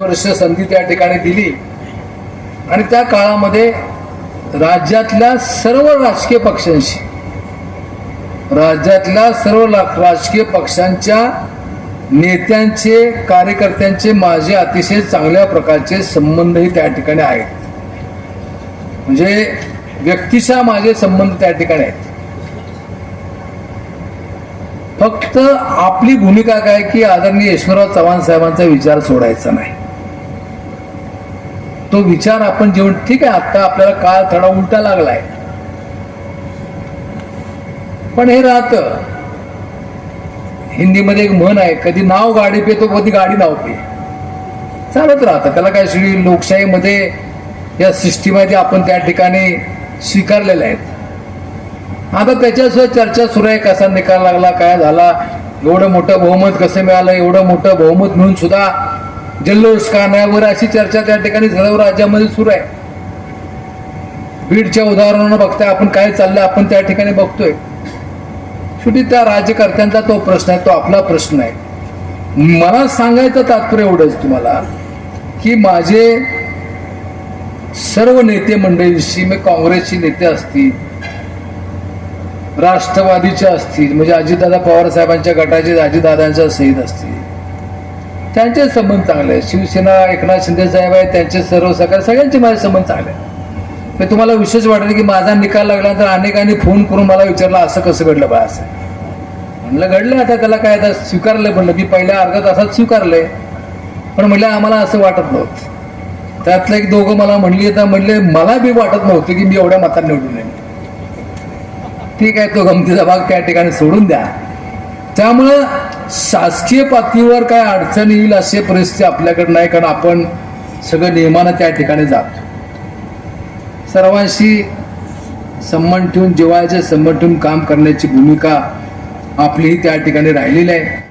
वर्ष संधी त्या ठिकाणी दिली. आणि त्या काळामध्ये राज्यातल्या सर्व राजकीय पक्षांशी राज्यातल्या सर्व राजकीय पक्षांच्या नेत्यांचे कार्यकर्त्यांचे माझे अतिशय चांगल्या प्रकारचे संबंधही त्या ठिकाणी आहेत. म्हणजे व्यक्तीशा माझे संबंध त्या ठिकाणी आहेत. फक्त आपली भूमिका काय की आदरणीय यशवंतराव चव्हाण साहेबांचा विचार सोडायचा नाही. तो विचार आपण जेवण ठीक आहे आता आपल्याला काळ थोडा उलटा लागलाय. पण हे राहत. हिंदीमध्ये एक म्हण आहे कधी नाव गाडी पे तो कधी गाडी नाव पे. चालत राहतं. त्याला काय श्री लोकशाहीमध्ये या सिस्टीमध्ये आपण त्या ठिकाणी स्वीकारलेल्या आहेत. आता त्याच्याशिवाय चर्चा सुरू आहे कसा निकाल लागला काय झाला एवढं मोठं बहुमत कसं मिळालं एवढं मोठं बहुमत मिळून सुद्धा जल्लोष का नाही वगैरे अशी चर्चा त्या ठिकाणी सर्व राज्यामध्ये सुरू आहे. बीडच्या उदाहरणानं बघताय आपण काय चाललंय आपण त्या ठिकाणी बघतोय. शेवटी त्या राज्यकर्त्यांचा तो प्रश्न आहे तो आपला प्रश्न आहे. मला सांगायचं तात्पर्य एवढंच तुम्हाला की माझे सर्व नेते मंडळींशी मी काँग्रेसचे नेते असतील राष्ट्रवादीचे असतील म्हणजे अजितदादा पवार साहेबांच्या गटाचे अजितदादांच्या सहित असतील त्यांचे संबंध चांगले आहेत. शिवसेना एकनाथ शिंदे साहेब आहेत त्यांचे सर्व सकाळ सगळ्यांचे माझे संबंध चांगले आहेत. मी तुम्हाला विशेष वाटलं की माझा निकाल लागल्यानंतर अनेकांनी फोन करून मला विचारला असं कसं घडलं बा असं. म्हणलं घडलं आता त्याला काय आता स्वीकारलं म्हणलं मी पहिल्या अर्ध्या तासात स्वीकारलंय. पण म्हणलं आम्हाला असं वाटत नव्हतं. त्यातलं एक दोघं मला म्हणली तर म्हणले मला बी वाटत नव्हतं की मी एवढ्या मतात निवडून येईन. ठीक आहे तो गमतीचा भाग त्या ठिकाणी सोडून द्या. त्यामुळं शासकीय पातळीवर काय अडचण येईल अशी परिस्थिती आपल्याकडे नाही कारण आपण सगळं नियमानं त्या ठिकाणी जातो. सर्वांशी संबंध ठेवून जेवायचे संबंध ठेवून काम करण्याची भूमिका आपलीही त्या ठिकाणी राहिलेली आहे.